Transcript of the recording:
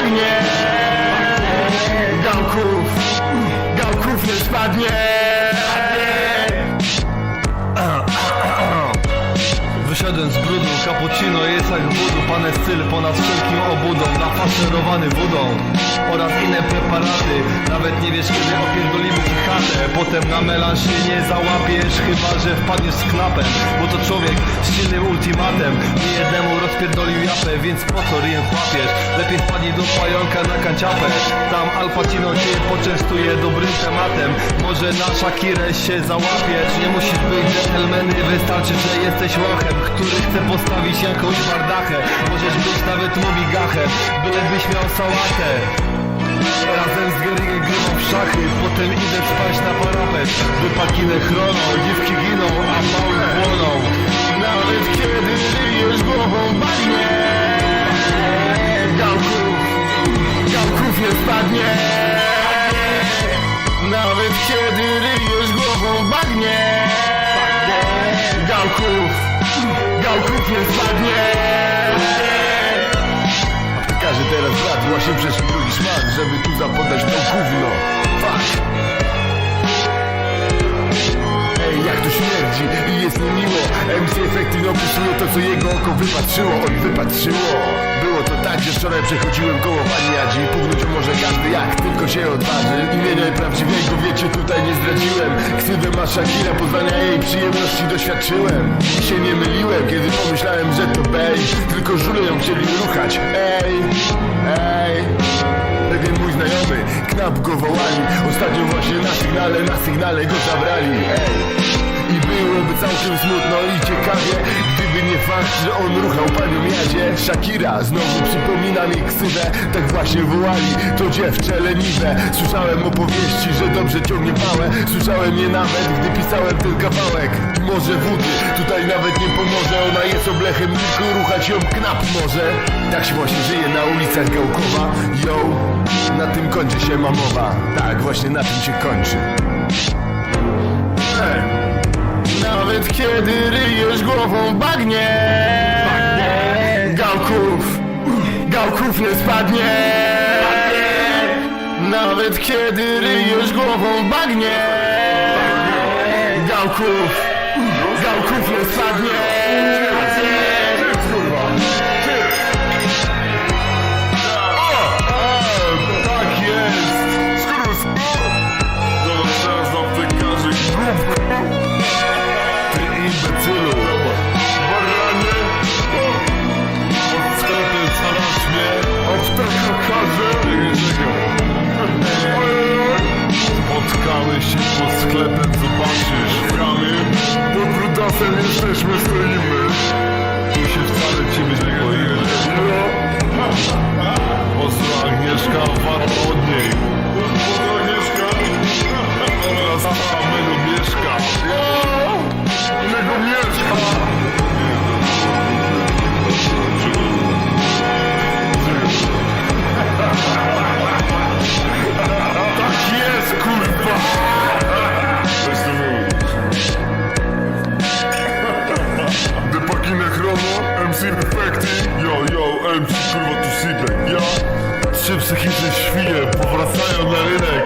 bagnie Gałków, gałków nie spadnie. Wyszedłem z brudu, cappuccino jest jak budu Pane styl ponad wszelkim obudą Nafaszerowany wodą oraz inne preparaty. Nawet nie wiesz kiedy opierdolimy ci chatę. Potem na melanż się nie załapiesz Chyba, że wpadniesz z klapem Bo to człowiek z silnym ultimatem. Nie jednemu rozpierdolił japę Więc po co ryjem chłapiesz? Lepiej wpadnij do pająka na kanciapę. Tam Al Pacino cię poczęstuje dobrym tematem. Może na Shakirę się załapiesz. Nie musisz być gentlemany Wystarczy, że jesteś łochem Który chce postawić jakąś bardachę. Możesz być nawet mobigachem Bylebyś miał sałatę. Razem z Geringiem grywam w szachy Potem idę spać na parapet. Wypakinę chroną Dziwki giną, a mały płoną Nawet kiedy żyjesz głową w bagnie Gałków, gałków nie spadnie Nawet kiedy ryjesz głową w bagnie Gałków, gałków nie spadnie opisuje to, co jego oko wypatrzyło. Oj, wypatrzyło Było to tak, że wczoraj przechodziłem koło pani Jadzi Puchnąć może każdy jak tylko się odważy. Imienia prawdziwego wiecie tutaj nie zdradziłem. Ksywę ma Shakira, poznania jej przyjemności doświadczyłem. I się nie myliłem, kiedy pomyślałem, że to bej. Tylko żule ją chcieli ruchać. Ej, ej. Pewien mój znajomy, knap go wołali. Ostatnio właśnie na sygnale, na sygnale go zabrali. Ej. Byłoby całkiem smutno i ciekawie Gdyby nie fakt, że on ruchał panią Jadzie Shakira znowu przypomina mi ksywę Tak właśnie wołali, to dziewczę leniwe. Słyszałem opowieści, że dobrze ciągnie pałę. Słyszałem je nawet, gdy pisałem ten kawałek. Może wódy, tutaj nawet nie pomoże. Ona jest oblechem, tylko ruchać ją knap może. Tak się właśnie żyje na ulicach Gałkowa. Yo, na tym kończy się mamowa. Tak, właśnie na tym się kończy. Ej. Nawet kiedy ryjesz głową bagnie. Gałków. Gałków nie spadnie. Nawet kiedy ryjesz głową bagnie. Gałków. Gałków nie spadnie pod sklepem, zobaczysz Ramy. Pod brudasem jesteśmy, stoimy psychiczne świnie powracają na rynek